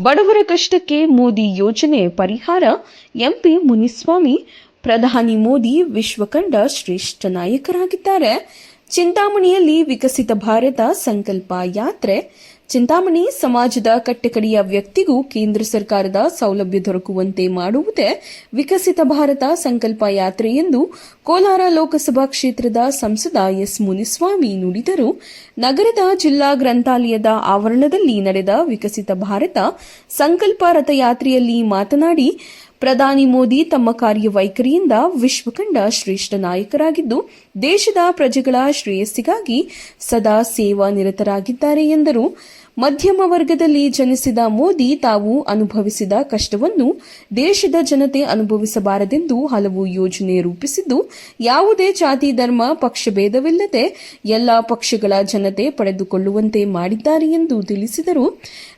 ಬಡವರ ಕಷ್ಟಕ್ಕೆ ಮೋದಿ ಯೋಜನೆ ಪರಿಹಾರ ಎಂಪಿ ಮುನಿಸ್ವಾಮಿ, ಪ್ರಧಾನಿ ಮೋದಿ ವಿಶ್ವಕಂಡ ಶ್ರೇಷ್ಠ ನಾಯಕರಾಗಿದ್ದಾರೆ. ಚಿಂತಾಮಣಿಯಲ್ಲಿ ವಿಕಸಿತ ಭಾರತ, ಸಂಕಲ್ಪ ಯಾತ್ರೆ ಚಿಂತಾಮಣಿ ಸಮಾಜದ ಕಟ್ಟಕಡೆಯ ವ್ಯಕ್ತಿಗೂ ಕೇಂದ್ರ ಸರ್ಕಾರದ ಸೌಲಭ್ಯ ದೊರಕುವಂತೆ ಮಾಡುವುದೇ ವಿಕಸಿತ ಭಾರತ ಸಂಕಲ್ಪ ಯಾತ್ರೆ ಎಂದು ಕೋಲಾರ ಲೋಕಸಭಾ ಕ್ಷೇತ್ರದ ಸಂಸದ ಎಸ್ ಮುನಿಸ್ವಾಮಿ ನುಡಿದರು. ನಗರದ ಜಿಲ್ಲಾ ಗ್ರಂಥಾಲಯದ ಆವರಣದಲ್ಲಿ ನಡೆದ ವಿಕಸಿತ ಭಾರತ ಸಂಕಲ್ಪ ರಥಯಾತ್ರೆಯಲ್ಲಿ ಮಾತನಾಡಿ ಪ್ರಧಾನಿ ಮೋದಿ ತಮ್ಮ ಕಾರ್ಯವೈಖರಿಯಿಂದ ವಿಶ್ವಕಂಡ ಶ್ರೇಷ್ಠ ನಾಯಕರಾಗಿದ್ದು ದೇಶದ ಪ್ರಜೆಗಳ ಶ್ರೇಯಸ್ಸಿಗಾಗಿ ಸದಾ ಸೇವಾ ನಿರತರಾಗಿದ್ದಾರೆ ಎಂದರು. ಮಧ್ಯಮ ವರ್ಗದಲ್ಲಿ ಜನಿಸಿದ ಮೋದಿ ತಾವು ಅನುಭವಿಸಿದ ಕಷ್ಟವನ್ನು ದೇಶದ ಜನತೆ ಅನುಭವಿಸಬಾರದೆಂದು ಹಲವು ಯೋಜನೆ ರೂಪಿಸಿದ್ದು, ಯಾವುದೇ ಜಾತಿ, ಧರ್ಮ ಪಕ್ಷಭೇದವಿಲ್ಲದೆ ಎಲ್ಲಾ ಪಕ್ಷಗಳ ಜನತೆ ಪಡೆದುಕೊಳ್ಳುವಂತೆ ಮಾಡಿದ್ದಾರೆ ಎಂದು ತಿಳಿಸಿದರು.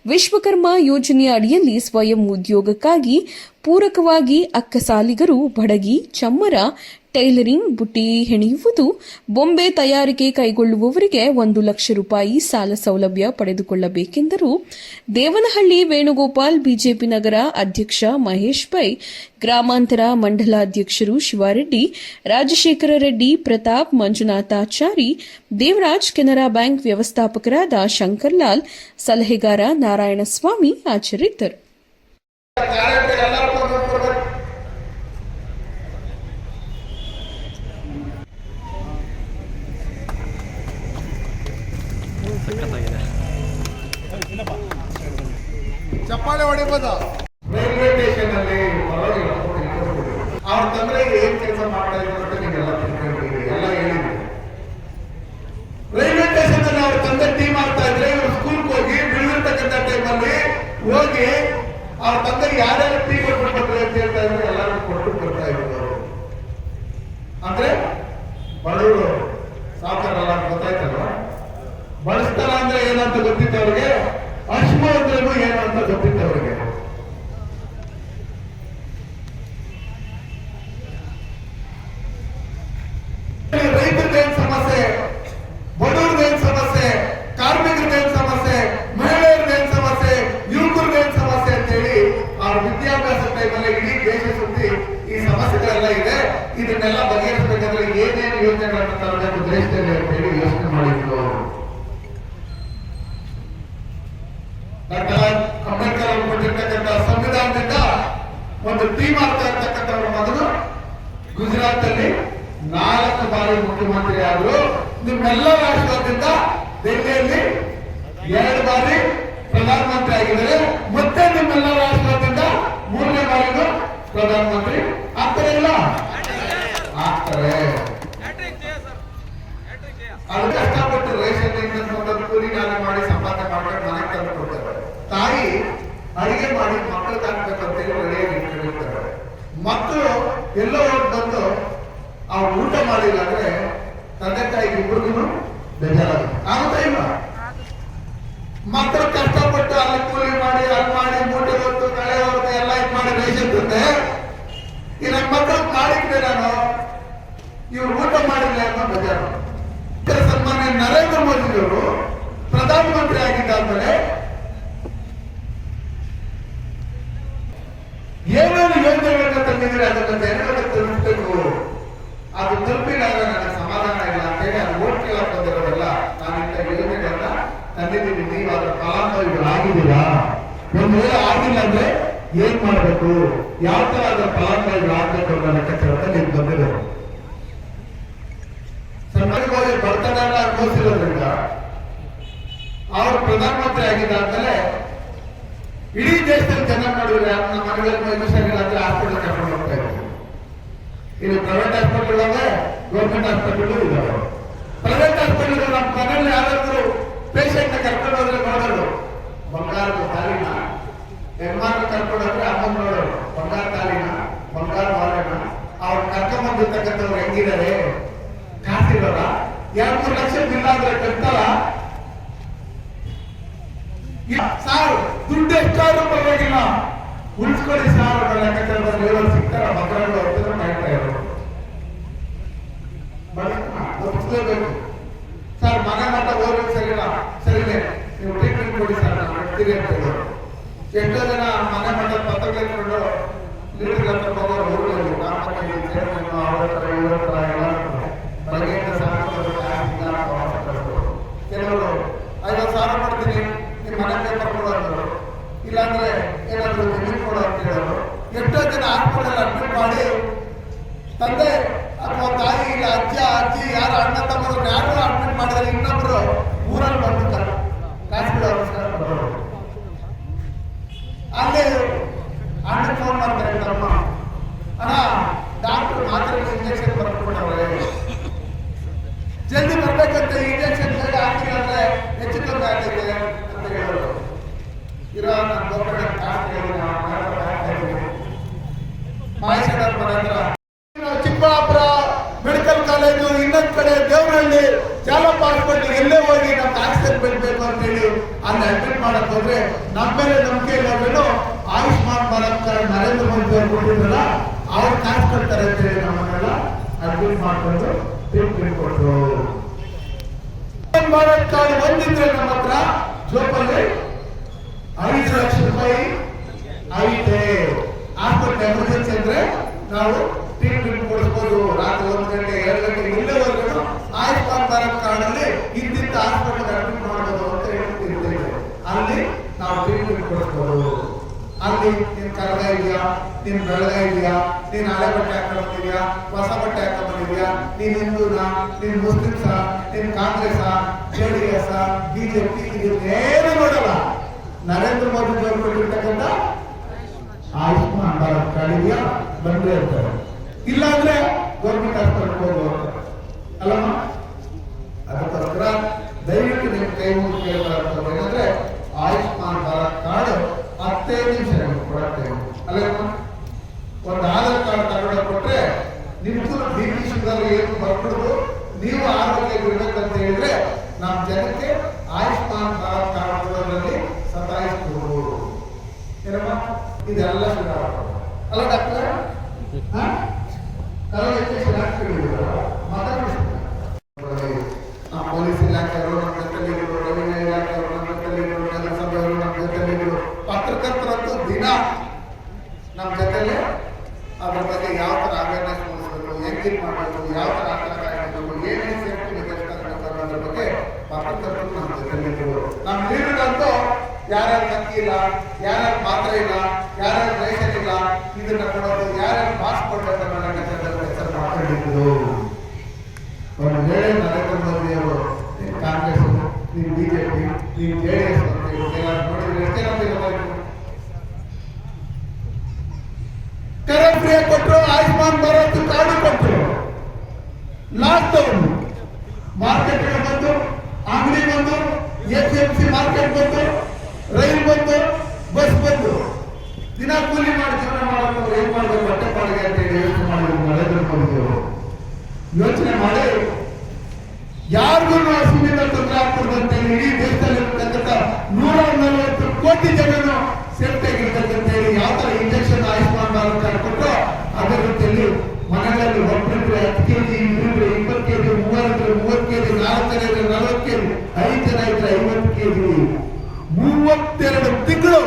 ವಿಶ್ವಕರ್ಮ ಯೋಜನೆಯ ಅಡಿಯಲ್ಲಿ ಸ್ವಯಂ ಉದ್ಯೋಗಕ್ಕಾಗಿ ಪೂರಕವಾಗಿ ಅಕ್ಕಸಾಲಿಗರು ಬಡಗಿ, ಚಮ್ಮರ ಟೈಲರಿಂಗ್, ಬುಟ್ಟಿ ಹೆಣೆಯುವುದು, ಬೊಂಬೆ ತಯಾರಿಕೆ ಕೈಗೊಳ್ಳುವವರಿಗೆ ಒಂದು ಲಕ್ಷ ರೂಪಾಯಿ ಸಾಲ ಸೌಲಭ್ಯ ಪಡೆದುಕೊಳ್ಳಬೇಕೆಂದರು. ದೇವನಹಳ್ಳಿ ವೇಣುಗೋಪಾಲ್, ಬಿಜೆಪಿ ನಗರ ಅಧ್ಯಕ್ಷ ಮಹೇಶ್ ಪೈ, ಗ್ರಾಮಾಂತರ ಮಂಡಲಾಧ್ಯಕ್ಷರು ಶಿವಾರೆಡ್ಡಿ, ರಾಜಶೇಖರ ರೆಡ್ಡಿ, ಪ್ರತಾಪ್ ಮಂಜುನಾಥಾಚಾರಿ, ದೇವರಾಜ್ ಕೆನರಾ ಬ್ಯಾಂಕ್ ವ್ಯವಸ್ಥಾಪಕರಾದ ಶಂಕರ್ಲಾಲ್, ಸಲಹೆಗಾರ ನಾರಾಯಣಸ್ವಾಮಿ ಹಾಜರಿದ್ದರು ಕಾರ್ಯಕ್ರಮ ಎಲ್ಲರೂ ಕೊಡ್ಬೇಕು ಕೊಡ್ಬೇಕು ಚಪ್ಪಾಳೆ ರೈಲ್ವೆ ಸ್ಟೇಷನ್ ಅಲ್ಲಿ. ಅವ್ರ ತಂದ್ರೆ ಏನ್ ಕೆಲಸ ಮಾಡ್ತಾ ಅಂತ ನೀವೆಲ್ಲ ತಿಳ್ಕೊಂಡಿದ್ದೀರಿ? ಎಲ್ಲ ಹೇಳಿದ್ರು. ರೈಲ್ವೆ ಸ್ಟೇಷನ್ ಅಲ್ಲಿ ಅವ್ರ ತಂದೆ ಟೀಮ್ ಮಾಡ್ತಾ ಇದ್ರೆ ಇವ್ರು ಸ್ಕೂಲ್ಗೆ ಹೋಗಿ ಬಿಳಿದಿರ್ತಕ್ಕಂಥ ಟೈಮಲ್ಲಿ ಹೋಗಿ ಅವ್ರ ತಂದೆ ಯಾರ್ಯಾರು ಟೀ ಕೊಟ್ಬಿಡ್ತಾರೆ ಅಂತ ಹೇಳ್ತಾ ಇದ್ರು ಎಲ್ಲರೂ ಕೊಟ್ಟು ಬರ್ತಾ ಇದ್ರು ಅವರು. ಅಂದ್ರೆ ಬಡವರು ಸಾವುಕಾರಲ್ಲ ಗೊತ್ತಾಯ್ತಲ್ವ? ಬಳಸ್ತಾರ ಅಂದ್ರೆ ಏನಂತ ಗೊತ್ತಿತ್ತು ಅವ್ರಿಗೆ ಅಶ್ಮ ಅಂದ್ರೇನು ಏನು ಅಂತ ಗೊತ್ತಿತ್ತು ಅವ್ರಿಗೆ ರೈತರದೇನ್ ಸಮಸ್ಯೆ ಬಡವ್ರದೇನ್ ಸಮಸ್ಯೆ ಕಾರ್ಮಿಕರದೇನ್ ಸಮಸ್ಯೆ ಮಹಿಳೆಯರದೇನ್ ಸಮಸ್ಯೆ ಯುವಕರದೇನ್ ಸಮಸ್ಯೆ ಅಂತೇಳಿ ಅವ್ರ ವಿದ್ಯಾಭ್ಯಾಸ ಟೈಮಲ್ಲಿ ಇಡೀ ದೇಶ ಸುತ್ತಿ ಈ ಸಮಸ್ಯೆಗಳೆಲ್ಲ ಇದೆ ಇದನ್ನೆಲ್ಲ ಬಗೆಹರಿಸಬೇಕಾದ್ರೆ ಏನೇನು ಯೋಜನೆಗಳನ್ನ ತರಬೇಕು ದೇಶದಲ್ಲಿ ಅಂತೇಳಿ ಯೋಚನೆ ಮಾಡಿದ್ರು ಅವರು ಡಾಕ್ಟರ್ ಅಂಬೇಡ್ಕರ್ ಅವರು ಕೊಟ್ಟಿರ್ತಕ್ಕಂಥ ಸಂವಿಧಾನದಿಂದ ಒಂದು ಟೀಮ್ ಆಗ್ತಾ ಇರ್ತಕ್ಕಂಥವ್ರ ಮೊದಲು ಗುಜರಾತ್ ಅಲ್ಲಿ ನಾಲ್ಕು ಬಾರಿ ಮುಖ್ಯಮಂತ್ರಿ ಆದರು. ನಿಮ್ಮೆಲ್ಲ ರಾಷ್ಟ್ರದಿಂದ ದೆಹಲಿಯಲ್ಲಿ ಎರಡು ಬಾರಿ ಪ್ರಧಾನಮಂತ್ರಿ ಆಗಿದ್ದಾರೆ. ಮತ್ತೆ ನಿಮ್ಮೆಲ್ಲ ರಾಷ್ಟ್ರದಿಂದ ಮೂರನೇ ಬಾರಿಗೂ ಪ್ರಧಾನಮಂತ್ರಿ ಆಗ್ತಾರೆ ಇಲ್ಲ? ಆಗ್ತಾರೆ ಅದು ಕಷ್ಟಪಟ್ಟು ರೇಷನ್ ಇಂದ ಕೂಲಿ ನಾನೇ ಮಾಡಿ ಸಂಪಾದನೆ ಮಾಡ್ಕೊಂಡು ಮನೆಗೆ ತಂದು ಕೊಡ್ತಾರೆ ತಾಯಿ ಅಡಿಗೆ ಮಾಡಿ ಮಕ್ಕಳು ತಾಕಬೇಕಂತೇಳಿ ರೆಡಿಯಾಗಿ ಇಟ್ಕೊಂಡಿರ್ತಾರೆ ಮಕ್ಕಳು ಎಲ್ಲೋ ಹೋಗಿ ಬಂದು ಅವ್ರು ಊಟ ಮಾಡಿಲ್ಲ ಅಂದ್ರೆ ತಂದೆ ತಾಯಿಗೆ ಇಬ್ಬರಿಗೂ ಬೇಜಾರಾಗುತ್ತೆ ಇಲ್ಲ? ಮಕ್ಕಳು ಕಷ್ಟಪಟ್ಟು ಅಲ್ಲಿ ಕೂಲಿ ಮಾಡಿ ಅಲ್ಲಿ ಮಾಡಿ, ಮೂಟೆ ಹೊತ್ತು ಕಳೆ ಹೊತ್ತು ಎಲ್ಲ ಇದು ಮಾಡಿ ತಂದೆ ಈ ನನ್ನ ಮಕ್ಕಳು ಮಾಡಿದ್ದೆ ನಾನು. ಇವ್ರು ಊಟ ಮಾಡಿಲ್ಲ ಅಂತ ಬೇಜಾರು ಸನ್ಮಾನ್ಯ ನರೇಂದ್ರ ಮೋದಿ ಅವರು ಪ್ರಧಾನಮಂತ್ರಿ ಆಗಿದ್ದಾದ್ಮೇಲೆ ಏನೇನು ಯೋಜನೆಗಳನ್ನ ತಂದಿದ್ರೆ ಅದನ್ನ? ಮಾಡ್ಬೇಕು ಯಾವ ತರ ಅದರ ಫಲಾನುಭವಿಗಳಾಗಬೇಕು ಅನ್ನೋ ಲೆಕ್ಕಾಚಾರದಲ್ಲಿ ನೀವು ಬಂದಿರೋದು. ಸಮಾಜವಾಗಿ ಬಡತನ ಅನುಭವಿಸಿರೋದ್ರಿಂದ ಅವರು ಪ್ರಧಾನಮಂತ್ರಿ ಆಗಿದ್ದಾದ್ಮೇಲೆ ಇಡೀ ದೇಶದಲ್ಲಿ ಜನ ಮಾಡಿದ್ರೆ ನಮ್ಮ ಮನೆಗಳಲ್ಲಿ ಸರಿಯಿಲ್ಲ ಅಂದ್ರೆ ಹಾಸ್ಪಿಟಲ್ ಕರ್ಕೊಂಡು ಹೋಗ್ತಾ ಇದ್ದಾರೆ ಇದು ಪ್ರೈವೇಟ್ ಹಾಸ್ಪಿಟಲ್ ಅಂದ್ರೆ ಗೌರ್ಮೆಂಟ್ ಹಾಸ್ಪಿಟಲ್ ಇದಾವೆ. ಪ್ರೈವೇಟ್ ಹಾಸ್ಪಿಟಲ್ ನಮ್ಮ ಮನೆಯಲ್ಲಿ ಯಾರಾದ್ರೂ ಪೇಷಂಟ್ ಕರ್ಕೊಂಡು ಹೋದ್ರೆ ನೋಡೋದು ಬಂಗಾರದ ತಾಲಿನ ಯಜಮಾನ ಅಮ್ಮನವರು, ಬಂಗಾರ ಕಾಲಿನ, ಬಂಗಾರ ಮಾಲಿನ, ಅವ್ರು ಕರ್ಕೊಂಡ್ಬಂದಿರ್ತಕ್ಕಂಥವ್ರು ಹೆಂಗಿದ್ದಾರೆ ಕಾಸಿರಲ್ಲ. ಎರಡು ಮೂರು ಲಕ್ಷ ಬಿಲ್ ಆದ್ರೆ ಕಟ್ತಲ್ಲ ಸಾರು, ದುಡ್ಡು ಎಷ್ಟಾದ್ರೂ ಪರವಾಗಿಲ್ಲ. ಉಳಿಸ್ಕೊಳ್ಳಿ ಸಾರ್ ಲೆಕ್ಕಾಚಾರದಲ್ಲಿ ಇರೋರು ಸಿಗ್ತಾರ ಮಕ್ಕಳು ಹೋಗ್ತಾರೆ ಮಾಡ್ತಾ ಇರೋರು. ಬೇಕು ಸರ್ ಮಗ ಮಠ ಹೋಗ್ಬೇಕು ಸರಿಲ್ಲ ಸರಿನೇ, ನೀವು ಟ್ರೀಟ್ಮೆಂಟ್ ಕೊಡಿ ಸರ್, ನಾನು ಅಂತ ಹೇಳೋರು ಎಷ್ಟೋ ಜನ ಮನೆ ಮನೆ ಪತ್ರಗಳಿಟ್ಕೊಂಡು ಲೀಡರ್ ಹತ್ರ ಹೋಗೋರು. ಕೆಲವರು ಸಾವಿರ ಕೊಡ್ತೀನಿ, ನಿಮ್ಮ ಮನೆ ಪೇಪರ್ ಇಲ್ಲಾಂದ್ರೆ ಏನಾದ್ರು ಜಮೀನು ಕೊಡು ಅಂತ ಹೇಳೋರು ಎಷ್ಟೋ ಜನ ಅಡ್ಮಿಟ್ ಮಾಡಿ, ತಂದೆ ಅಥವಾ ತಾಯಿ, ಇಲ್ಲ ಅಜ್ಜ, ಅಜ್ಜಿ, ಯಾರು ಅಣ್ಣ ತಮ್ಮರು, ಯಾರು ಅಡ್ಮಿಟ್ ಮಾಡಿದ್ರೆ, ಇನ್ನೊಬ್ರು ಊರಲ್ಲಿ ಬಂದಿರ್ತಾರೆ ಕಾಸು ನಮಸ್ಕಾರ ಬರೋರು ಅಲ್ಲೇ ಅಣ್ಣ ಫೋನ್ ಮಾಡ್ತಾರೆ ತಮ್ಮ ಅಣ್ಣ ಡಾಕ್ಟರ್ ಮಾತ್ರೆ ಇಂಜೆಕ್ಷನ್ ಬರ್ಕೊಟ್ಟವ್ರೆ ಅಂದ್ರೆ ಹೆಚ್ಚು ಆಗ್ತೈತೆ ಅಂತ ಹೇಳೋರು ಇರೋ ನನ್ನ ಗೌರ್ಮೆಂಟ್ ಚಿಕ್ಕಬಳ್ಳಾಪುರ ಮೆಡಿಕಲ್ ಕಾಲೇಜು ಇನ್ನೊಂದ್ ಕಡೆ ದೇವನಹಳ್ಳಿ ಜಾಲಪ್ಪ ಹಾಸ್ಪಿಟಲ್ ಎಲ್ಲೇ ಹೋಗಿ ನಮ್ಗೆ ಆಕ್ಸಿಡೆಂಟ್ ಬೆಳಿಬೇಕು ಅಂತ ಹೇಳಿ ಅಲ್ಲಿ ಅಡ್ಮಿಟ್ ಮಾಡಕ್ ಹೋದ್ರೆ ನಮ್ಮ ಮೇಲೆ ನಂಬಿಕೆ ಇಲ್ಲವೇನು ಆಯುಷ್ಮಾನ್ ಭಾರತ್ ನರೇಂದ್ರ ಮೋದಿ ಅವರು ಕೊಟ್ಟಿದ್ರಲ್ಲ, ಅವ್ರು ಕಾಸು ಕೊಡ್ತಾರೆ ಅಂತ ಹೇಳಿ ನಮ್ಮನ್ನೆಲ್ಲ ಅಡ್ಮಿಟ್ ಮಾಡ್ಕೊಂಡು ಟ್ರೀಟ್ಮೆಂಟ್ ಕೊಟ್ಟರು ಆಯುಷ್ಮಾನ್ ಬಂದಿದ್ರೆ ನಮ್ಮ ಹತ್ರ ಜೋಪಲ್ಲಿ ಐದು ಲಕ್ಷ ರೂಪಾಯಿ ಐತೆ. ಆಸ್ಪತ್ರೆ ಎಮರ್ಜೆನ್ಸಿ ಅಂದ್ರೆ ನಾವು ಟ್ರೀಟ್ಮೆಂಟ್ ಕೊಡಿಸ್ಬೋದು. ರಾತ್ರಿ ಒಂದು ಗಂಟೆ, ಎರಡು ಗಂಟೆ, ಇಲ್ಲವರೆಗೂ ಆಯುಷ್ಮಾನ್ ಭಾರತ್ ಕಾರ್ಡಲ್ಲಿ ಇಂತಿಂತ ಹಾಸ್ಪಿಟಲ್ ಅಡ್ಮಿಟ್ ಮಾಡಬಹುದು ಅಂತ ಹೇಳ್ತಿದ್ದೇವೆ. ಅಲ್ಲಿ ನಾವು ಟ್ರೀಟ್ಮೆಂಟ್ ಕೊಡಿಸ್ಬೋದು. ಅಲ್ಲಿ ನೀನ್ ಕರೆದ ಇದೆಯಾ? ನೀನ್ ಬೆಳೆದ ಇದೆಯಾ? ನೀನ್ ಹಳೆ ಬಟ್ಟೆ ಹಾಕೊಂಡಿದ್ಯಾ ಹೊಸ ಬಟ್ಟೆ ಹಾಕೊಂಡಿದ್ಯಾ ನೀನ್ ಹಿಂದೂನಾ? ನೀನ್ ಮುಸ್ಲಿಮ್ಸ? ನಿನ್ Congress J D S BJP? ಇದನ್ನೇನು ನೋಡಲ್ಲ. ನರೇಂದ್ರ ಮೋದಿ ಅವರು ಕೊಟ್ಟಿರ್ತಕ್ಕಂಥ ಆಯುಷ್ಮಾನ್ ಭಾರತ್ ಕಾರ್ಡ್ ಇದೆಯಾ? ಬಂದೇ ಇರ್ತಾರೆ ಇಲ್ಲ ಅಂದ್ರೆ ಗೌರ್ಮೆಂಟ್ ಹಾಸ್ಪಿಟಲ್ ಹೋಗುವಂತ ಅಲ್ಲಮ್ಮ? ಅದಕ್ಕೋಸ್ಕರ ದಯವಿಟ್ಟು ನಿಮ್ಮ ಕೈ ಮುಗಿದು ಕೇಳಬಾರ್ದು ಏನಂದ್ರೆ ಆಯುಷ್ಮಾನ್ ಭಾರತ್ ಕಾರ್ಡ್ ಹತ್ತೈದು ನಿಮಿಷ ಕೊಡತ್ತೆ ಅಲ್ಲಮ್ಮ ಒಂದು ಆಧಾರ್ ಕಾರ್ಡ್ ತಗೊಂಡು ಕೊಟ್ರೆ ನಿಮ್ಗೂ ಬಿ ಪಿ ಶುಗರ್ ಏನು ಬರ್ಬಿಡುದು ನೀವು ಆರೋಗ್ಯ ಇರ್ಬೇಕಂತ ಹೇಳಿದ್ರೆ ನಮ್ಮ ಜನಕ್ಕೆ ಆಯುಷ್ಮಾನ್ ಭಾರತ್ ಕಾರ್ಡ್ ಸತಾಯಿಸಬಹುದು ಇದೆಲ್ಲ ಶುರು ಅಲ್ಲ, ಡಾಕ್ಟರ್? ಪೊಲೀಸ್ ಪತ್ರಕರ್ತರಂತೂ ದಿನ ನಮ್ಮ ಜೊತೆಲಿ. ಅದ್ರ ಬಗ್ಗೆ ಯಾವ ಥರ ಅವೇರ್ನೆಸ್ ಮೂಡಿಸ್ಬೇಕು ಮಾಡಬೇಕು ಯಾವ ಥರ ಆತರ ಕಾಯ್ಬೇಕು ಏನೇನು ಸೇಫ್ಟಿ ಮೆಜರ್ಸ್ ತಗೋಬೇಕು ಅನ್ನೋದ್ರ ಬಗ್ಗೆ ಪತ್ರಕರ್ತರು ನಮ್ಮ ಜೊತೆಲಿದ್ರು ನಮ್ಮ ಲೀಡರ್ಗಂತೂ ಯಾರ್ಯಾರು ಅಕ್ಕಿ ಇಲ್ಲ, ಯಾರ್ಯಾರು ಮಾತ್ರೆ ಇಲ್ಲ, ಯಾರ್ಯಾರು ರೇಷನ್ ಇಲ್ಲ, ಇದನ್ನ ಕೊಡೋದು, ಯಾರ್ಯಾರು ಪಾಸ್ ಕೊಡಬೇಕು ಲೆಕ್ಕಾಚಾರದ ಹೆಸರು ನರೇಂದ್ರ ಮೋದಿ ಅವರು ಕಾಂಗ್ರೆಸ್ ನೀನು ಪಿ ನೀನು ಜೆ ಡಿ ಎಸ್ ಅಂತ ನೋಡಿದ್ರೆ ಎಷ್ಟೇ ನಂಬಿಕೆ ಕರೆ ಫ್ರೀ ಕೊಟ್ಟರು ಆಯುಷ್ಮಾನ್ ಭಾರತ್ ಲಾಕ್ಡೌನ್ ಮಾರ್ಕೆಟ್ ಬಂದು, ಅಂಗಡಿ ಬಂದು ಎಸ್ ಎಂ ಮಾರ್ಕೆಟ್ ಬಂದು ರೈಲ್ ಬಂದು ಬಸ್ ಬಂದು ದಿನ ಜೀವನ ಏನ್ ಅಂತ ಹೇಳಿ ಯೋಚನೆ ಮಾಡಿ ಯಾರಿಗೂ ಸುಮ್ಮನೆ ತೊಂದರೆ ಇಡೀ ದೇಶದಲ್ಲಿ ನೂರ ನಲವತ್ತು ಕೋಟಿ ಜನನು ಸೇಫ್ಟಿ ಆಗಿರ್ತಕ್ಕಂಥ ಹೇಳಿ ಯಾವ ತರ ಇಂಜೆಕ್ಷನ್ ಆಯುಷ್ಮಾನ್ ಭಾರತ್ ಕಾರ್ಡ್ ಕೊಟ್ಟರು ಅದೇ ರೀತಿಯಲ್ಲಿ ಮನೆಗಳಲ್ಲಿ ಒಬ್ಬರಿದ್ರೆ ಹತ್ತು ಕೆಜಿ ಇಬ್ಬರಿದ್ರೆ ಇಪ್ಪತ್ತು ಕೆಜಿ ಮೂವರಿದ್ರೆ ಮೂವತ್ತು ಕೆಜಿ ನಾಲ್ಕು ಜನ ಇದ್ರೆ ನಲವತ್ತು ಕೆಜಿ ಐದು ಜನ ಇದ್ರೆ ಐವತ್ತು ಕೆಜಿ ಮೂವತ್ತೆರಡು ತಿಂಗಳು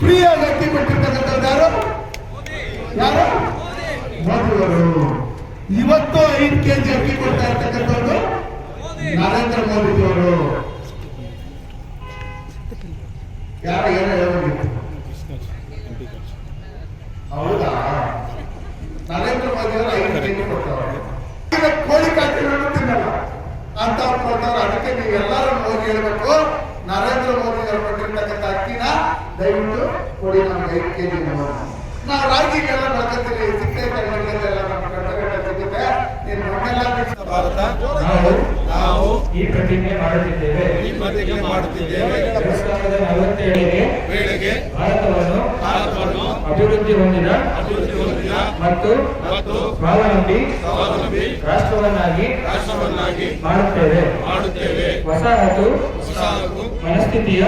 ಫ್ರೀ ಆಗಿ ಅಕ್ಕಿ ಕೊಟ್ಟಿರ್ತಕ್ಕಂಥದ್ದು ಯಾರು ಯಾರು ಮೋದಿಯವರು ಐದು ಅಕ್ಕಿ ಕೊಡ್ತಾ ಇರ್ತಕ್ಕಂಥವ್ರು ನರೇಂದ್ರ ಮೋದಿ ಅವರು. ಯಾರ ಏನೋ ಹೇಳೋದಿತ್ತು ಹೌದಾ? ನರೇಂದ್ರ ಮೋದಿ ಅವರು ಐದು ಕೆಜಿ ಕೊಟ್ಟವರು. ಈಗ ಕೋಳಿ ಕಾಟಿಗಳನ್ನು ತಿನ್ನಲ್ಲ ಅಂತ ಕೊಡ್ತಾರೆ ಅದಕ್ಕೆ ನೀವು ಎಲ್ಲರೂ ಹೋಗಿ ಹೇಳ್ಬೇಕು, ನರೇಂದ್ರ ಮೋದಿ ಅವರು ಕೊಟ್ಟಿರ್ತಕ್ಕಂಥ ಅಕ್ಕಿನ ದಯವಿಟ್ಟು ಕೊಡಿ ನಮ್ಗೆ ಐದು ಕೆಜಿ ನಾವು ರಾಗಿಗೆಲ್ಲ ಸಿಕ್ಕೇ ಸಿಕ್ಕರೆ ಕೈಗಳೆಲ್ಲ ನಮ್ಮ ಕಟ್ಟಡ ಸಿಗುತ್ತೆ ನೀನು ಮಣ್ಣೆಲ್ಲ ಬಿಟ್ಟು ಭಾರತ. ನಾವು ನಾವು ಈ ಪ್ರತಿಜ್ಞೆ ಮಾಡುತ್ತಿದ್ದೇವೆ. ಈ ಪ್ರತಿಜ್ಞೆ ಮಾಡುತ್ತಿದ್ದೇವೆ. ನಲವತ್ತೇಳಿಗೆ ವೇಳೆಗೆ ಭಾರತವನ್ನು ಭಾರತವನ್ನು ಅಭಿವೃದ್ಧಿ ಹೊಂದಿದ ಅಭಿವೃದ್ಧಿ ಹೊಂದಿದ ಮತ್ತು ಮತ್ತು ಸ್ವಾವಲಂಬಿ ಸ್ವಾವಲಂಬಿ ರಾಷ್ಟ್ರವನ್ನಾಗಿ ರಾಷ್ಟ್ರವನ್ನಾಗಿ ಮಾಡುತ್ತೇವೆ. ಮಾಡುತ್ತೇವೆ. ವಸಾಹತು ವಸಾಹತು ಮನಸ್ಥಿತಿಯ